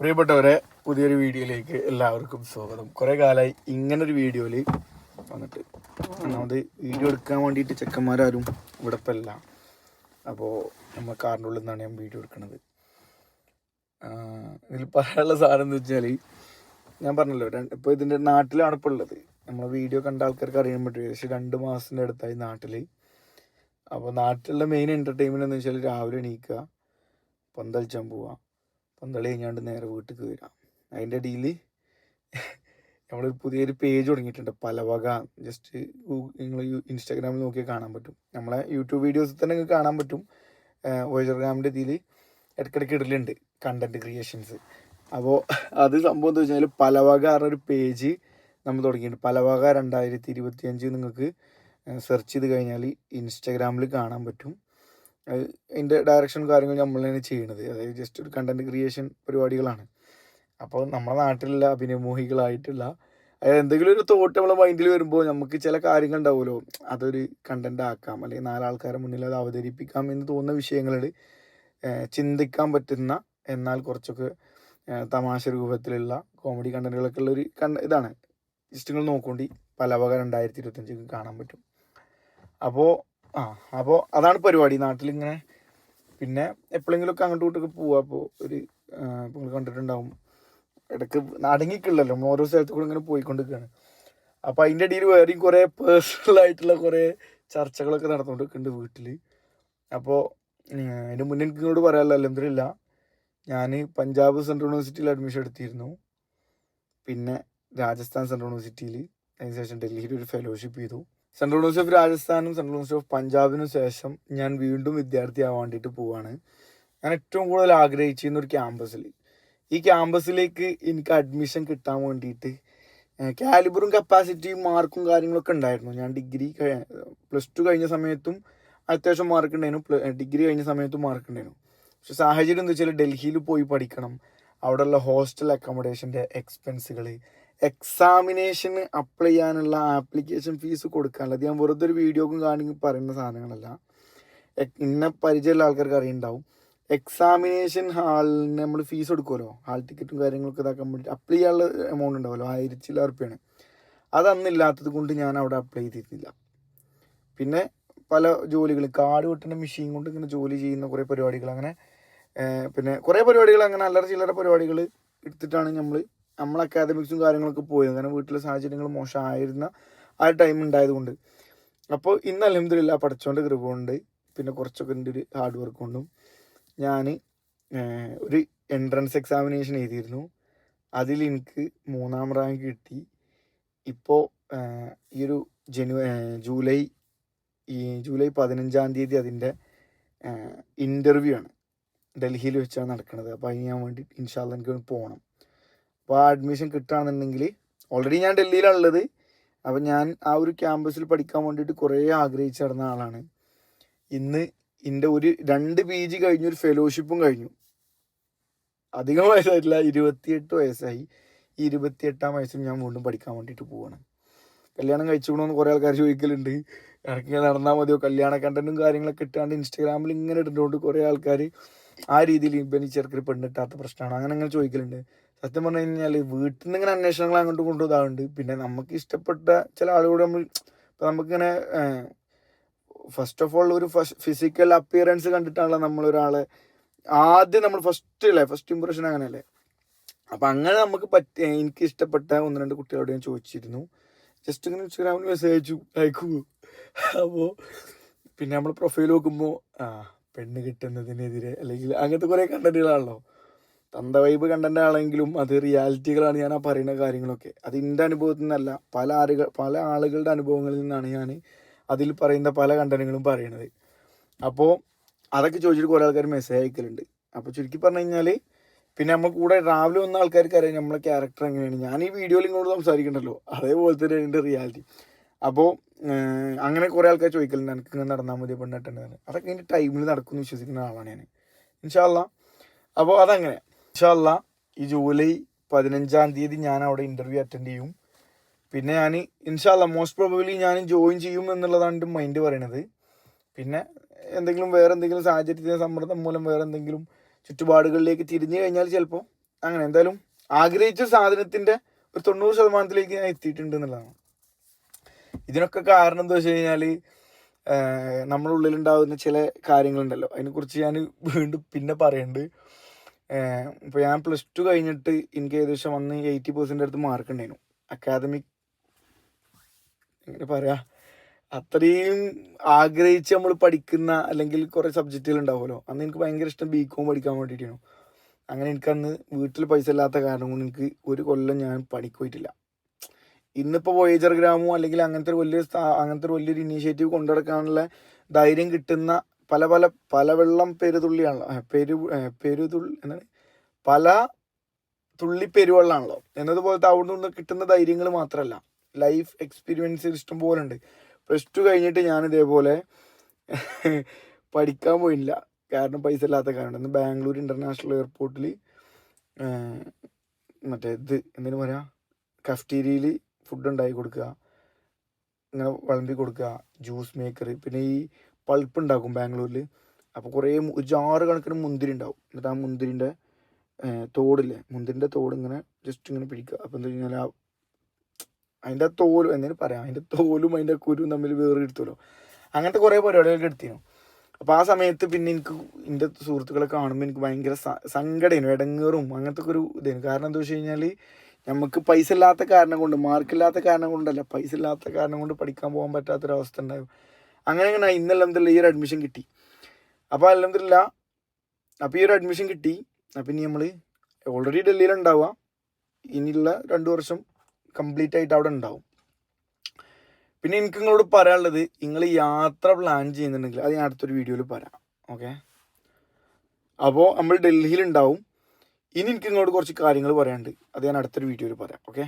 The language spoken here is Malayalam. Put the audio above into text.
പ്രിയപ്പെട്ടവരെ പുതിയൊരു വീഡിയോയിലേക്ക് എല്ലാവർക്കും സ്വാഗതം. കുറെ കാലമായി ഇങ്ങനൊരു വീഡിയോയിൽ വന്നിട്ട്. ഒന്നാമത് വീഡിയോ എടുക്കാൻ വേണ്ടിയിട്ട് ചെക്കന്മാരാരും ഇവിടെ ഇപ്പം ഇല്ല. അപ്പോൾ നമ്മൾ കാറിന്റെ ഉള്ളിൽ നിന്നാണ് ഞാൻ വീഡിയോ എടുക്കുന്നത്. ഇതിൽ പറയാനുള്ള സാധനം എന്ന് വെച്ചാൽ ഞാൻ പറഞ്ഞല്ലോ ഇപ്പോൾ ഇതിന്റെ നാട്ടിലാണ് ഇപ്പോൾ ഉള്ളത്. നമ്മൾ വീഡിയോ കണ്ട ആൾക്കാർക്ക് അറിയാൻ പറ്റും ഏകദേശം രണ്ട് മാസത്തിന്റെ അടുത്തായി നാട്ടിൽ അപ്പോൾ നാട്ടിലുള്ള മെയിൻ എന്റർടൈൻമെന്റ് എന്ന് വെച്ചാൽ രാവിലെ എണീക്കുക പന്തളിച്ചാൻ പോവുക പന്തളി കഴിഞ്ഞാണ്ട് നേരെ വീട്ടിൽ വരാം. അതിന്റെ ഇടയിൽ നമ്മളൊരു പുതിയൊരു പേജ് തുടങ്ങിയിട്ടുണ്ട്. പലവക ജസ്റ്റ് നിങ്ങൾ ഇൻസ്റ്റാഗ്രാമിൽ നോക്കിയാൽ കാണാൻ പറ്റും. നമ്മളെ യൂട്യൂബ് വീഡിയോസിൽ തന്നെ നിങ്ങൾക്ക് കാണാൻ പറ്റും. വോയിസർഗ്രാമിന്റെ ഇതിൽ ഇടയ്ക്കിടയ്ക്ക് ഇടലുണ്ട് കണ്ടന്റ് ക്രിയേഷൻസ് അപ്പോൾ അത് സംഭവം എന്താ വെച്ചാൽ പലവക പറഞ്ഞൊരു പേജ് നമ്മൾ തുടങ്ങിയിട്ടുണ്ട്. പലവക രണ്ടായിരത്തി ഇരുപത്തി അഞ്ച് നിങ്ങൾക്ക് സെർച്ച് ചെയ്ത് കഴിഞ്ഞാൽ ഇൻസ്റ്റാഗ്രാമിൽ കാണാൻ പറ്റും. അത് അതിന്റെ ഡയറക്ഷൻ കാര്യങ്ങൾ നമ്മൾ തന്നെ ചെയ്യണത്. അതായത് ജസ്റ്റ് ഒരു കണ്ടന്റ് ക്രിയേഷൻ പരിപാടികളാണ്. അപ്പോൾ നമ്മുടെ നാട്ടിലുള്ള അഭിനയമോഹികളായിട്ടുള്ള അതായത് എന്തെങ്കിലും ഒരു തോട്ട് നമ്മളെ മൈൻഡിൽ വരുമ്പോൾ നമുക്ക് ചില കാര്യങ്ങൾ ഉണ്ടാവുമല്ലോ. അതൊരു കണ്ടന്റ് ആക്കാം അല്ലെങ്കിൽ നാലാൾക്കാരുടെ മുന്നിൽ അത് അവതരിപ്പിക്കാം എന്ന് തോന്നുന്ന വിഷയങ്ങളിൽ ചിന്തിക്കാൻ പറ്റുന്ന എന്നാൽ കുറച്ചൊക്കെ തമാശ രൂപത്തിലുള്ള കോമഡി കണ്ടന്റുകളൊക്കെ ഉള്ളൊരു കണ്ട ഇതാണ്. ഇഷ്ടങ്ങൾ നോക്കൊണ്ടി. പല വക രണ്ടായിരത്തി ഇരുപത്തഞ്ച് കാണാൻ പറ്റും. അപ്പോൾ ആ അപ്പോൾ അതാണ് പരിപാടി. നാട്ടിൽ ഇങ്ങനെ പിന്നെ എപ്പോഴെങ്കിലുമൊക്കെ അങ്ങോട്ടും ഇങ്ങോട്ടൊക്കെ പോവുക അപ്പോൾ ഒരു നിങ്ങൾ കണ്ടിട്ടുണ്ടാവും. ഇടയ്ക്ക് അടങ്ങിക്കില്ലല്ലോ നമ്മൾ ഓരോ സ്ഥലത്ത് കൂടെ ഇങ്ങനെ പോയിക്കൊണ്ടിരിക്കുകയാണ് അപ്പോൾ അതിന്റെ ഇടയിൽ വേറെയും കുറേ പേഴ്സണൽ ആയിട്ടുള്ള കുറേ ചർച്ചകളൊക്കെ നടന്നുകൊണ്ടിരിക്കുന്നുണ്ട് വീട്ടിൽ അപ്പോൾ അതിന് മുന്നേ എനിക്ക് ഇങ്ങോട്ട് പറയാനുള്ള അല്ലെന്തില്ല ഞാൻ പഞ്ചാബ് സെൻട്രൽ യൂണിവേഴ്സിറ്റിയിൽ അഡ്മിഷൻ എടുത്തിരുന്നു. പിന്നെ രാജസ്ഥാൻ സെൻട്രൽ യൂണിവേഴ്സിറ്റിയിൽ അതിനുശേഷം ഡൽഹിയിൽ ഒരു ഫെലോഷിപ്പ് ചെയ്തു. സെൻട്രൽ യൂണിവേഴ്സിറ്റി ഓഫ് രാജസ്ഥാനും സെൻട്രൽ യൂണിവേഴ്സിറ്റി ഓഫ് പഞ്ചാബിനും ശേഷം ഞാൻ വീണ്ടും വിദ്യാർത്ഥിയാവാൻ വേണ്ടിയിട്ട് പോവാണ്. ഞാൻ ഏറ്റവും കൂടുതൽ ആഗ്രഹിച്ചിരുന്ന ഒരു ക്യാമ്പസിൽ ഈ ക്യാമ്പസിലേക്ക് എനിക്ക് അഡ്മിഷൻ കിട്ടാൻ വേണ്ടിയിട്ട് കാലിബറും കപ്പാസിറ്റിയും മാർക്കും കാര്യങ്ങളൊക്കെ ഉണ്ടായിരുന്നു. ഞാൻ ഡിഗ്രി പ്ലസ് ടു കഴിഞ്ഞ സമയത്തും അത്യാവശ്യം മാർക്ക് ഉണ്ടായിരുന്നു. ഡിഗ്രി കഴിഞ്ഞ സമയത്തും മാർക്ക് ഉണ്ടായിരുന്നു. പക്ഷെ സാഹചര്യം എന്താ വെച്ചാൽ ഡൽഹിയിൽ പോയി പഠിക്കണം. അവിടെയുള്ള ഹോസ്റ്റൽ അക്കോമഡേഷന്റെ എക്സ്പെൻസുകൾ എക്സാമിനേഷന് അപ്ലൈ ചെയ്യാനുള്ള ആപ്ലിക്കേഷൻ ഫീസ് കൊടുക്കാനുള്ളത്. ഞാൻ വെറുതെ ഒരു വീഡിയോക്കും കാണിക്കും പറയുന്ന സാധനങ്ങളല്ല. ഇന്ന പരിചയമുള്ള ആൾക്കാർക്ക് അറിയുണ്ടാവും. എക്സാമിനേഷൻ ഹാളിന് നമ്മൾ ഫീസ് കൊടുക്കുമല്ലോ ഹാൾ ടിക്കറ്റും കാര്യങ്ങളൊക്കെ ഇതാക്കാൻ വേണ്ടി അപ്ലൈ ചെയ്യാനുള്ള എമൗണ്ട് ഉണ്ടാവുമല്ലോ. ആയിരത്തി ചില റുപ്യാണ് അത് അന്നില്ലാത്തത് കൊണ്ട് ഞാൻ അവിടെ അപ്ലൈ ചെയ്തിരുന്നില്ല. പിന്നെ പല ജോലികൾ കാട് വെട്ടുന്ന മെഷീൻ കൊണ്ട് ഇങ്ങനെ ജോലി ചെയ്യുന്ന കുറേ പരിപാടികൾ അങ്ങനെ പിന്നെ കുറേ പരിപാടികൾ അങ്ങനെ അല്ലറ ചില്ലറ പരിപാടികൾ എടുത്തിട്ടാണ് നമ്മൾ നമ്മൾ അക്കാദമിക്സും കാര്യങ്ങളൊക്കെ പോയത് കാരണം വീട്ടിലെ സാഹചര്യങ്ങൾ മോശമായിരുന്ന ആ ടൈം ഉണ്ടായതുകൊണ്ട്. അപ്പോൾ ഇന്ന് അലഹമില്ല പഠിച്ചോണ്ട് കൃപ കൊണ്ട് പിന്നെ കുറച്ചൊക്കെ എന്റെ ഒരു ഹാർഡ് വർക്ക് കൊണ്ടും ഞാൻ ഒരു എൻട്രൻസ് എക്സാമിനേഷൻ എഴുതിയിരുന്നു. അതിൽ എനിക്ക് മൂന്നാം റാങ്ക് കിട്ടി. ഇപ്പോൾ ഈ ഒരു ജനു ജൂലൈ ഈ ജൂലൈ പതിനഞ്ചാം തീയതി അതിന്റെ ഇന്റർവ്യൂ ആണ്. ഡൽഹിയിൽ വെച്ചാണ് നടക്കുന്നത് അപ്പോൾ അതിന് ഞാൻ വേണ്ടി ഇൻഷാല്ല എനിക്ക് പോകണം അപ്പോൾ ആ അഡ്മിഷൻ കിട്ടുകയാണെന്നുണ്ടെങ്കിൽ ഓൾറെഡി ഞാൻ ഡൽഹിയിലാണുള്ളത്. അപ്പം ഞാൻ ആ ഒരു ക്യാമ്പസിൽ പഠിക്കാൻ വേണ്ടിയിട്ട് കുറേ ആഗ്രഹിച്ച് നടന്ന ആളാണ്. ഇന്ന് എന്റെ ഒരു രണ്ട് പി ജി കഴിഞ്ഞു ഒരു ഫെലോഷിപ്പും കഴിഞ്ഞു. അധികം വയസ്സായിട്ടില്ല ഇരുപത്തിയെട്ട് വയസ്സായി. ഈ ഇരുപത്തിയെട്ടാം വയസ്സിൽ ഞാൻ വീണ്ടും പഠിക്കാൻ വേണ്ടിയിട്ട് പോവാണ്. കല്യാണം കഴിച്ചുകൊണ്ടെന്ന് കുറേ ആൾക്കാർ ചോദിക്കലുണ്ട്. ഇടയ്ക്ക് നടന്നാൽ മതിയോ? കല്യാണ കണ്ടന്റും കാര്യങ്ങളൊക്കെ ഇട്ടാണ്ട് ഇൻസ്റ്റാഗ്രാമിൽ ഇങ്ങനെ ഇട്ടുകൊണ്ട് കുറേ ആൾക്കാർ ആ രീതിയിൽ ഇപ്പം ഈ ചെറുക്കര് പെണ്ണിട്ടാത്ത പ്രശ്നമാണ് അങ്ങനെ അങ്ങനെ ചോദിക്കലുണ്ട്. സത്യം പറഞ്ഞു കഴിഞ്ഞാൽ വീട്ടിൽ നിന്ന് ഇങ്ങനെ അന്വേഷണങ്ങൾ അങ്ങോട്ട് കൊണ്ടുപോകാറുണ്ട് പിന്നെ നമുക്ക് ഇഷ്ടപ്പെട്ട ചില ആളുകൂടെ നമ്മൾ ഇപ്പം നമുക്കിങ്ങനെ ഫസ്റ്റ് ഓഫ് ഓൾ ഒരു ഫിസിക്കൽ അപ്പിയറൻസ് കണ്ടിട്ടാണല്ലോ നമ്മളൊരാളെ ആദ്യം നമ്മൾ ഫസ്റ്റ് അല്ലേ ഫസ്റ്റ് ഇമ്പ്രഷൻ അങ്ങനെയല്ലേ. അപ്പം അങ്ങനെ നമുക്ക് പറ്റിയ എനിക്ക് ഇഷ്ടപ്പെട്ട ഒന്ന് രണ്ട് കുട്ടികളോട് ഞാൻ ചോദിച്ചിരുന്നു. ജസ്റ്റ് ഇങ്ങനെ ഇൻസ്റ്റാഗ്രാമിൽ മെസ്സേജ് അയച്ചു അയക്കൂ. അപ്പോൾ പിന്നെ നമ്മൾ പ്രൊഫൈൽ നോക്കുമ്പോൾ ആ പെണ്ണ് കിട്ടുന്നതിനെതിരെ അല്ലെങ്കിൽ അങ്ങനത്തെ കുറേ കണ്ടന്റുകളാണല്ലോ. തന്ത വൈബ് കണ്ടന്റ് ആണെങ്കിലും അത് റിയാലിറ്റികളാണ് ഞാൻ ആ പറയുന്ന കാര്യങ്ങളൊക്കെ. അത് എന്റെ അനുഭവത്തിൽ നിന്നല്ല പല ആളുകൾ പല ആളുകളുടെ അനുഭവങ്ങളിൽ നിന്നാണ് ഞാൻ അതിൽ പറയുന്ന പല കണ്ടന്റുകളും പറയുന്നത്. അപ്പോൾ അതൊക്കെ ചോദിച്ചിട്ട് കുറേ ആൾക്കാർ മെസ്സേജ് അയക്കലുണ്ട്. അപ്പോൾ ചുരുക്കി പറഞ്ഞു കഴിഞ്ഞാൽ പിന്നെ നമ്മൾ കൂടെ രാവിലെ വന്ന ആൾക്കാർക്ക് അറിയാം നമ്മളെ ക്യാരക്ടർ എങ്ങനെയാണ്. ഞാൻ ഈ വീഡിയോയിൽ ഇങ്ങോട്ട് സംസാരിക്കണ്ടല്ലോ. അതേപോലെ തന്നെ എന്റെ റിയാലിറ്റി അപ്പോൾ അങ്ങനെ കുറേ ആൾക്കാർ ചോദിക്കലുണ്ട് എനിക്ക് ഇങ്ങനെ നടന്നാൽ മതി പെണ്ണിട്ടുണ്ടെന്ന് അതൊക്കെ എന്റെ ടൈമിൽ നടക്കുമെന്ന് വിശ്വസിക്കുന്ന ആളാണ് ഞാൻ ഇൻഷാല്ല അപ്പോൾ അതങ്ങനെ. ഇൻഷാല്ല ഈ ജൂലൈ പതിനഞ്ചാം തീയതി ഞാൻ അവിടെ ഇന്റർവ്യൂ അറ്റൻഡ് ചെയ്യും. പിന്നെ ഞാൻ ഇൻഷാല്ല മോസ്റ്റ് പ്രോബബ്ലി ഞാൻ ജോയിൻ ചെയ്യും എന്നുള്ളതാണ് എന്റെ മൈൻഡ് പറയണത്. പിന്നെ എന്തെങ്കിലും വേറെ എന്തെങ്കിലും സാഹചര്യത്തിന്റെ സമ്മർദ്ദം മൂലം വേറെ എന്തെങ്കിലും ചുറ്റുപാടുകളിലേക്ക് തിരിഞ്ഞു കഴിഞ്ഞാൽ ചിലപ്പോൾ അങ്ങനെ. എന്തായാലും ആഗ്രഹിച്ച സാധനത്തിന്റെ ഒരു തൊണ്ണൂറ് ശതമാനത്തിലേക്ക് ഞാൻ എത്തിയിട്ടുണ്ട് എന്നുള്ളതാണ്. ഇതിനൊക്കെ കാരണം എന്താ വെച്ച് കഴിഞ്ഞാൽ നമ്മുടെ ഉള്ളിലുണ്ടാകുന്ന ചില കാര്യങ്ങളുണ്ടല്ലോ. അതിനെക്കുറിച്ച് ഞാൻ വീണ്ടും പിന്നെ പറയുന്നുണ്ട് ഇപ്പോൾ ഇപ്പൊ ഞാൻ പ്ലസ് ടു കഴിഞ്ഞിട്ട് എനിക്ക് ഏകദേശം അന്ന് എയ്റ്റി പെർസെന്റ് അടുത്ത് മാർക്ക് ഉണ്ടായിരുന്നു. അക്കാദമിക് എങ്ങനെ പറയാ? അത്രയും ആഗ്രഹിച്ച് നമ്മൾ പഠിക്കുന്ന അല്ലെങ്കിൽ കുറെ സബ്ജക്റ്റുകൾ ഉണ്ടാവുമല്ലോ. അന്ന് എനിക്ക് ഭയങ്കര ഇഷ്ടം ബി കോം പഠിക്കാൻ വേണ്ടിയിട്ടാണ് അങ്ങനെ എനിക്കന്ന് വീട്ടിൽ പൈസ ഇല്ലാത്ത കാരണം കൊണ്ട് എനിക്ക് ഒരു കൊല്ലം ഞാൻ പണിക്ക് പോയിട്ടില്ല. ഇന്നിപ്പോൾ വോയേജർ ഗ്രാമോ അല്ലെങ്കിൽ അങ്ങനത്തെ ഒരു വലിയൊരു അങ്ങനത്തെ ഒരു വലിയൊരു ഇനീഷ്യേറ്റീവ് കൊണ്ടുനടക്കാനുള്ള ധൈര്യം കിട്ടുന്ന പല പല പല വെള്ളം പെരുതുള്ളിയാണല്ലോ. പെരു പെരുതുള്ളി എന്താണ്? പല തുള്ളി പെരുവെള്ളമാണല്ലോ എന്നതുപോലത്തെ അവിടെ നിന്ന് കിട്ടുന്ന ധൈര്യങ്ങൾ മാത്രമല്ല. ലൈഫ് എക്സ്പീരിയൻസ് ഇഷ്ടം പോലെ ഉണ്ട് പ്ലസ് ടു കഴിഞ്ഞിട്ട് ഞാൻ ഇതേപോലെ പഠിക്കാൻ പോയില്ല. കാരണം പൈസ ഇല്ലാത്ത കാരണം. ഇന്ന് ബാംഗ്ലൂർ ഇന്റർനാഷണൽ എയർപോർട്ടിൽ മറ്റേ ഇത് എന്തിനു പറയാ? കഫ്റ്റീരിയയിൽ ഫുഡ് ഉണ്ടാക്കി കൊടുക്കുക. ഇങ്ങനെ വിളമ്പി കൊടുക്കുക. ജ്യൂസ് മേക്കർ പിന്നെ ഈ പൾപ്പ് ഉണ്ടാക്കും ബാംഗ്ലൂരിൽ അപ്പോൾ കുറേ ഒരു ജാറ് കണക്കിന് മുന്തിരി ഉണ്ടാവും എന്നിട്ട് ആ മുന്തിരിന്റെ തോടില്ലേ? മുന്തിരിന്റെ തോട് ഇങ്ങനെ ജസ്റ്റ് ഇങ്ങനെ പിടിക്കുക. അപ്പോൾ എന്താ കഴിഞ്ഞാൽ ആ അതിന്റെ തോലും എന്തെങ്കിലും പറയാം അതിന്റെ തോലും അതിന്റെ കുരുവും തമ്മിൽ വേറെ എടുത്തുമല്ലോ അങ്ങനത്തെ കുറേ പരിപാടികളൊക്കെ എടുത്തിരുന്നു. അപ്പോൾ ആ സമയത്ത് പിന്നെ എനിക്ക് എന്റെ സുഹൃത്തുക്കളെ കാണുമ്പോൾ എനിക്ക് ഭയങ്കര സങ്കടമായിരുന്നു ഇടങ്ങേറും അങ്ങനത്തെ ഒരു ഇതായിരുന്നു കാരണം എന്താ വെച്ച് കഴിഞ്ഞാൽ നമുക്ക് പൈസ ഇല്ലാത്ത കാരണം കൊണ്ട് മാർക്ക് ഇല്ലാത്ത കാരണം കൊണ്ടല്ല പൈസ ഇല്ലാത്ത കാരണം കൊണ്ട് പഠിക്കാൻ പോകാൻ പറ്റാത്തൊരവസ്ഥ ഉണ്ടാകും അങ്ങനെ അങ്ങനെ ഇന്നലെ എന്തെല്ലാം ഈ ഒരു അഡ്മിഷൻ കിട്ടി. അപ്പോൾ അല്ലെന്നില്ല അപ്പോൾ ഈ ഒരു അഡ്മിഷൻ കിട്ടി. അപ്പം ഇനി നമ്മൾ ഓൾറെഡി ഡൽഹിയിലുണ്ടാവുക ഇനിയുള്ള രണ്ട് വർഷം കംപ്ലീറ്റ് ആയിട്ട് അവിടെ ഉണ്ടാവും. പിന്നെ എനിക്ക് നിങ്ങളോട് പറയാനുള്ളത് നിങ്ങൾ യാത്ര പ്ലാൻ ചെയ്യുന്നുണ്ടെങ്കിൽ അത് ഞാൻ അടുത്തൊരു വീഡിയോയിൽ പറയാം. ഓക്കെ അപ്പോൾ നമ്മൾ ഡൽഹിയിൽ ഉണ്ടാവും. ഇനി എനിക്ക് നിങ്ങളോട് കുറച്ച് കാര്യങ്ങൾ പറയാനുണ്ട്. അത് ഞാൻ അടുത്തൊരു വീഡിയോയിൽ പറയാം. ഓക്കെ